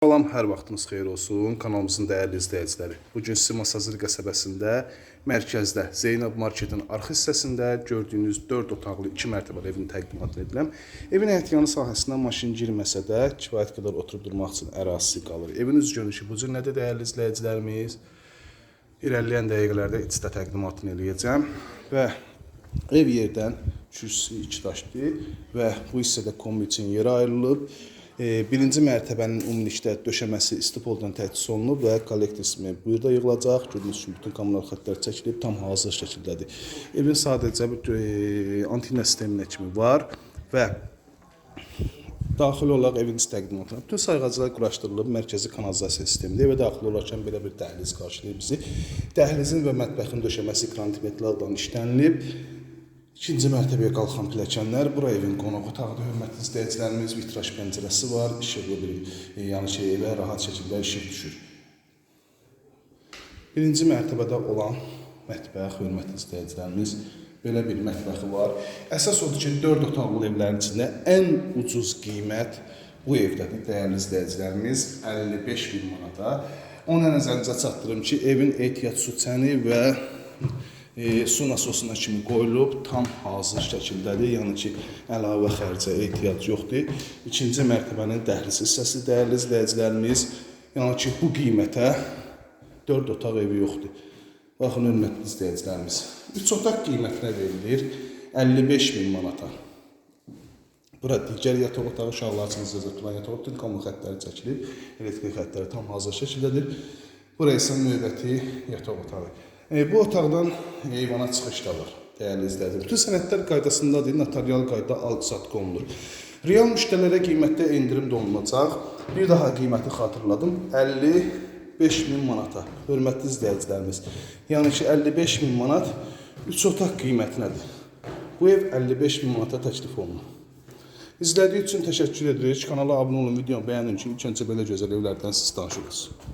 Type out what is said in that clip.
Salam, hər vaxtınız xeyir olsun. Kanalımızın dəyərli izləyiciləri. Bu gün sizi Masazır qəsəbəsində, mərkəzdə, Zeynəb marketin arxa hissəsində gördüyünüz 4 otaqlı 2 mərtəbəli evin təqdimatını edirəm. Evin ehtiyatı sahəsindən maşın girməsə də kifayət qədər oturub durmaq üçün ərazisi qalır. Evin üz görünüşü bu cür nədir dəyərli izləyicilərimiz? İrəliləyən dəqiqələrdə içdə təqdimatını eləyəcəm və ev yerdən kürsüsü iki daşdır və bu hissədə kombi üçün yer ayrılıb. Birinci mərtəbənin ümumilikdə döşəməsi istipoldan təchiz olunub və kollektor sistemi burada yığılacaq. Gördüyünüz kimi bütün kommunal xəttlər çəkilib, tam hazır şəkildədir. Evin sadəcə bir e, antena sisteminə kimi var və daxil olaraq evin təqdimatına bütün sayğaclar quraşdırılıb, mərkəzi kanalizasiya sistemidir. Evə daxil olarkən belə bir dəhliz qarşılayır bizi. Dəhlizin və mətbəxin döşəməsi krantimetrlardan işlənilib. İkinci mərtəbəyə qalxan pilləkənlər, bura evin qonaq otağıdır. Hörmətli izləyicilərimiz, vitraj pəncərəsi var. İşıqlı bir e, yəni şey evə rahat şəkildə işıq düşür. Birinci mərtəbədə olan mətbəx, hörmətli izləyicilərimiz, belə bir mətbəxi var. Əsas odur ki, 4 otaqlı evlərin içində ən ucuz qiymət bu evdədir, dəyərli izləyicilərimiz, 55 min manata. Ona nəzərinizə çatdırım ki, evin ehtiyat su çəni və e, su nasosuna kimi qoyulub, tam hazır şəkildədir. Yəni ki, əlavə xərcə ehtiyac yoxdur. İkinci mərtəbənin dəhliz hissəsi dəyərli izləyicilərimiz. Yəni ki, bu qiymətə 4 otaq evi yoxdur. Baxın, hörmətli izləyicilərimiz. 3 otaq qiymətinə verilir 55 min manata. Bura digər yataq otağı uşaqlar üçün icazə tutulan yataq otağı, kommunal xəttləri çəkilib, elektrik xəttləri tam hazır şəkildədir. Bura isə növbəti yataq otağı. E, bu otaqdan eyvana çıxış da var. Dəyərli izləyicilər, bütün sənədlər qaydasındadır, notarial qayda alqı-satqı olunur. Real müştərilərə qiymətdə endirim də olunacaq. Bir daha qiyməti xatırladım. 55 min manata. Hörmətli izləyicilərimiz. Yəni ki, 55 min manat 3 otaq qiymətinədir. Bu ev 55 min manata təklif olunur. İzlədiyi üçün təşəkkür edirik. Kanala abunə olun, videonu bəyənin ki, ilk öncə belə gözəl evlərdən siz tanış olursunuz.